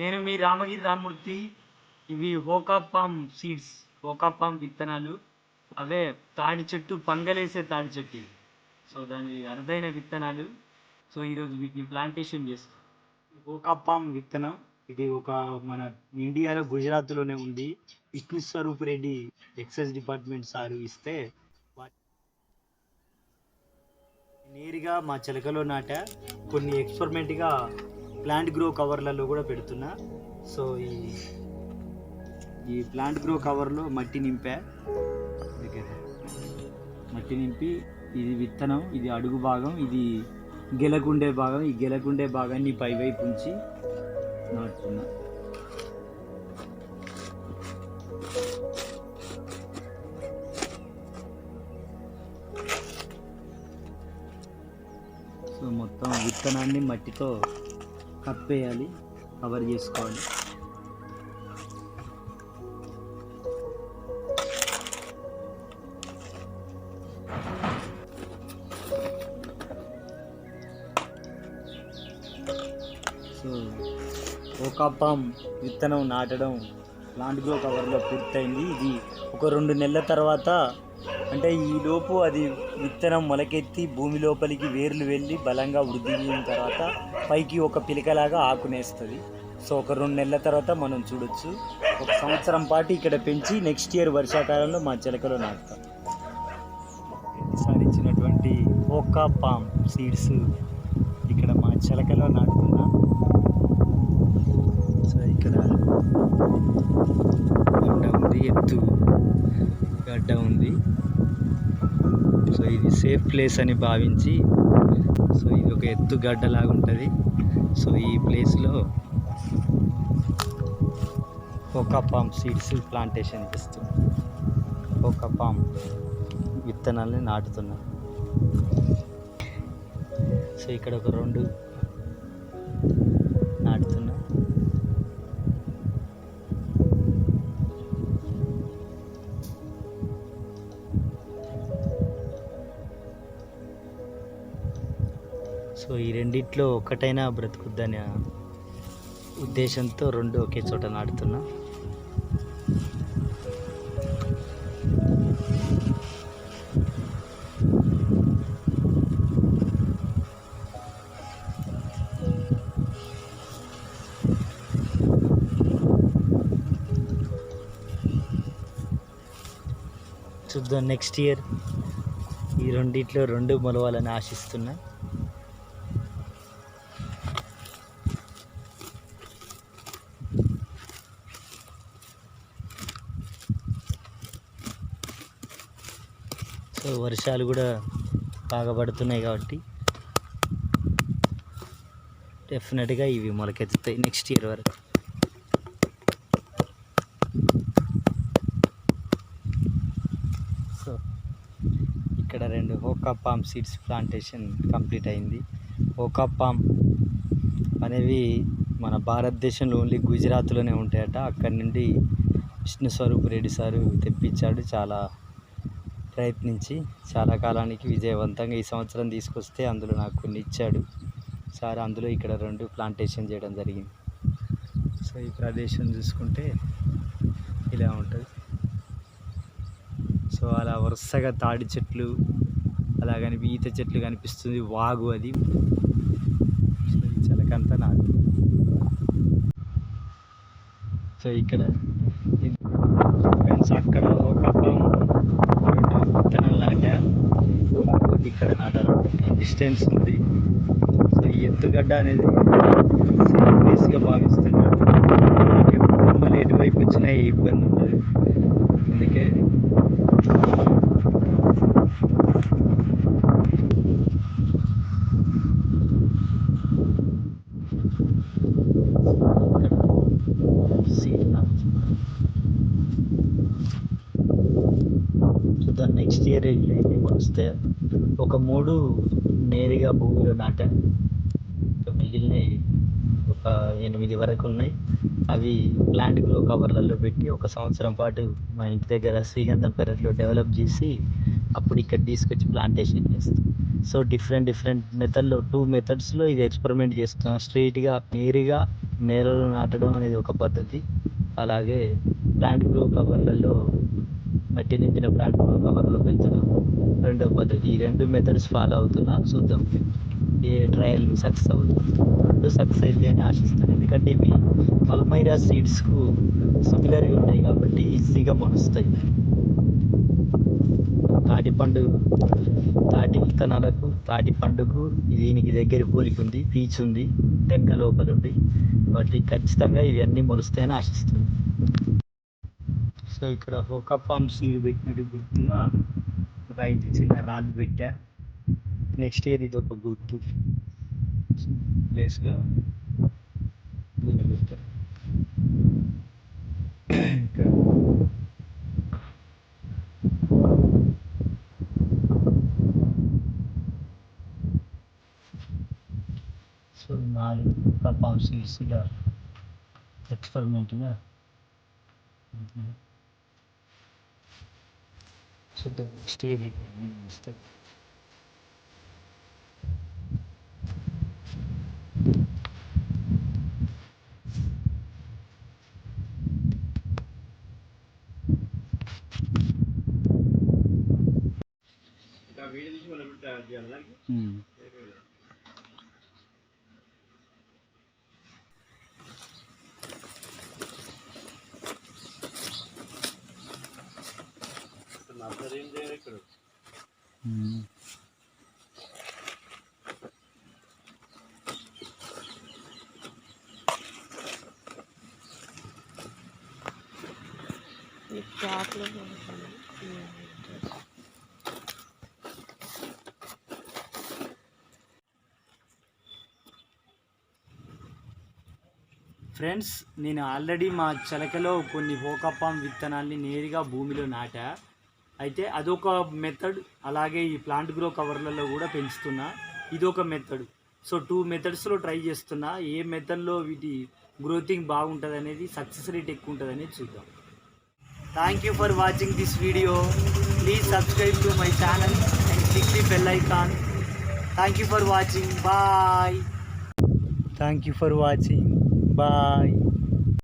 నేను మీ రామగిరి రామూర్తి ఇవి హోకాపామ్ సీడ్స్ హోకాపామ్ విత్తనాలు. అవే తాడి చెట్టు పంగలేసే తాడి చెట్టు సో దాని అరుదైన విత్తనాలు. సో ఈరోజు వీటిని ప్లాంటేషన్ చేస్తాం. ఓకాపామ్ విత్తనం ఇది ఒక మన ఇండియాలో గుజరాత్లోనే ఉంది. Vishnu Swaroop Reddy excise department sir ఇస్తే నేరుగా మా చిలకలో నాట కొన్ని ఎక్స్పెరిమెంట్గా ప్లాంట్ గ్రో కవర్లలో కూడా పెడుతున్నా. సో ఈ ఈ ప్లాంట్ గ్రో కవర్లో మట్టి నింపా. దగ్గర. మట్టి నింపి ఇది విత్తనం ఇది అడుగు భాగం ఇది గెలకుండే భాగం ఈ గెలకుండే భాగాన్ని పైవైపు ఉంచి నాటుతున్నా. సో మొత్తం విత్తనాన్ని మట్టితో కప్పేయాలి కవర్ చేసుకోవాలి. సో పాం విత్తనం నాటడం లాంటిది ఒక కవర్లో పూర్తయింది. ఇది ఒక రెండు నెలల తర్వాత అంటే ఈ లోపు అది విత్తనం మొలకెత్తి భూమి లోపలికి వేర్లు వెళ్ళి బలంగా వృద్ధి చెందిన తర్వాత పైకి ఒక పిలకలాగా ఆకునేస్తుంది సో ఒక రెండు నెలల తర్వాత మనం చూడొచ్చు. ఒక సంవత్సరం పాటు ఇక్కడ పెంచి నెక్స్ట్ ఇయర్ వర్షాకాలంలో మా చిలకలో నాటుతాం. ఈసారి ఇచ్చినటువంటి ఓకా పామ్ సీడ్స్ ఇక్కడ మా చిలకలో నాటుతున్నా. సో ఇక్కడ ఉంది ఎత్తు గడ్డ ఉంది. సో ఇది సేఫ్ ప్లేస్ అని భావించి సో ఇది ఒక ఎత్తు గడ్డలాగా ఉంటుంది. సో ఈ ప్లేస్లో ఒక పామ్ సీడ్స్ ప్లాంటేషన్ చేస్తున్నాం ఒక పామ్ విత్తనాల్ని నాటుతున్నాం సో ఇక్కడ ఒక రెండు సో ఈ రెండిట్లో ఒకటైనా బ్రతుకుద్దనే ఉద్దేశంతో రెండు ఒకే చోట నాటుతున్నా. చూద్దాం నెక్స్ట్ ఇయర్ ఈ రెండిట్లో రెండు మొలవాలని ఆశిస్తున్నా. సో వర్షాలు కూడా బాగా పడుతున్నాయి కాబట్టి డెఫినెట్గా ఇవి మొలకెత్తుతాయి నెక్స్ట్ ఇయర్ వరకు. సో ఇక్కడ రెండు హోకా పామ్ సీడ్స్ ప్లాంటేషన్ కంప్లీట్ అయింది. హోకా పామ్ అనేవి మన భారతదేశంలో ఓన్లీ గుజరాత్లోనే ఉంటాయట. అక్కడి నుండి విష్ణు స్వరూప్ రెడ్డి సారు తెప్పించాడు. చాలా ప్రయత్నించి చాలా కాలానికి విజయవంతంగా ఈ సంవత్సరం తీసుకొస్తే అందులో నాకు కొన్ని ఇచ్చాడు. సార్ అందులో ఇక్కడ రెండు ప్లాంటేషన్ చేయడం జరిగింది. సో ఈ ప్రదేశం చూసుకుంటే ఇలా ఉంటుంది. సో అలా వరుసగా తాడి చెట్లు అలా కనిపి ఈత చెట్లు కనిపిస్తుంది వాగు అది. చలకంతా నాకు సో ఇక్కడ ఫ్రెండ్స్ అక్కడ ఒక పాము రెండు విత్తనాలు నాటా ఇక్కడ నాటారు డిస్టెన్స్ ఉంది. సో ఈ ఎత్తుగడ్డ అనేది ప్లేస్గా భావిస్తున్నాడు నెక్స్ట్ ఇయర్ ఒక మూడు నేరుగా భూమిలో నాటాను. ఇంకా మిగిలినవి ఒక ఎనిమిది వరకు ఉన్నాయి. అవి ప్లాంట్ గ్రో కవర్లలో పెట్టి ఒక సంవత్సరం పాటు మా ఇంటి దగ్గర శ్రీగంధం పెరట్లో డెవలప్ చేసి అప్పుడు ఇక్కడ తీసుకొచ్చి ప్లాంటేషన్ చేస్తాం. సో డిఫరెంట్ డిఫరెంట్ మెథడ్లో టూ మెథడ్స్లో ఇది ఎక్స్పెరిమెంట్ చేస్తున్నాం. స్ట్రైట్గా నేరుగా నేలలో నాటడం అనేది ఒక పద్ధతి. అలాగే ప్లాంట్ గ్రో కవర్లలో మట్టి నింపిన ప్లాట్ఫామ్ కవర్లో పెంచడం. రెండో పద్ధతి ఈ రెండు మెథడ్స్ ఫాలో అవుతున్నా చూద్దాం. ఏ ట్రయల్ సక్సెస్ అవుతుంది? రెండు సక్సెస్ అయింది అని ఆశిస్తాను. ఎందుకంటే ఇవి పల్మైరా సీడ్స్కు సిమిలర్గా ఉంటాయి కాబట్టి ఈజీగా మొలుస్తాయి తాటి పండు తాటి విత్తనాలకు తాటి పండుకు దీనికి దగ్గర పోలిక ఉంది పీచు ఉంది టెంక లోపల ఉంది. కాబట్టి ఖచ్చితంగా ఇవన్నీ మొలుస్తాయని ఆశిస్తుంది ఒక పంప్ సీడ్ పెట్టినట్టు గుర్తుగా ఒక ఐదు చిన్న రాళ్ళు పెట్టా నెక్స్ట్ ఇయర్ ఇది ఒక గుర్తు ప్లేస్గా పెట్టా ఇక్కడ సో నాలుగు కపాం సీడ్స్గా ఎక్స్పెరిమెంట్గా So the stay here means that വീട് തിരിച്ച് ఫ్రెండ్స్ నేను ఆల్రెడీ మా చిలకలో కొన్ని హోకపాం విత్తనాల్ని నేరుగా భూమిలో నాటా. అయితే అదొక మెథడ్ అలాగే ఈ ప్లాంట్ గ్రో కవర్లలో కూడా పెంచుతున్నా. ఇదొక మెథడ్ సో టూ మెథడ్స్లో ట్రై చేస్తున్నా. ఏ మెథడ్లో వీటి గ్రోతింగ్ బాగుంటుంది అనేది సక్సెస్ రేట్ ఎక్కువ ఉంటుంది అనేది చూద్దాం. Thank you for watching this video please subscribe to my channel and click the bell icon thank you for watching bye thank you for watching bye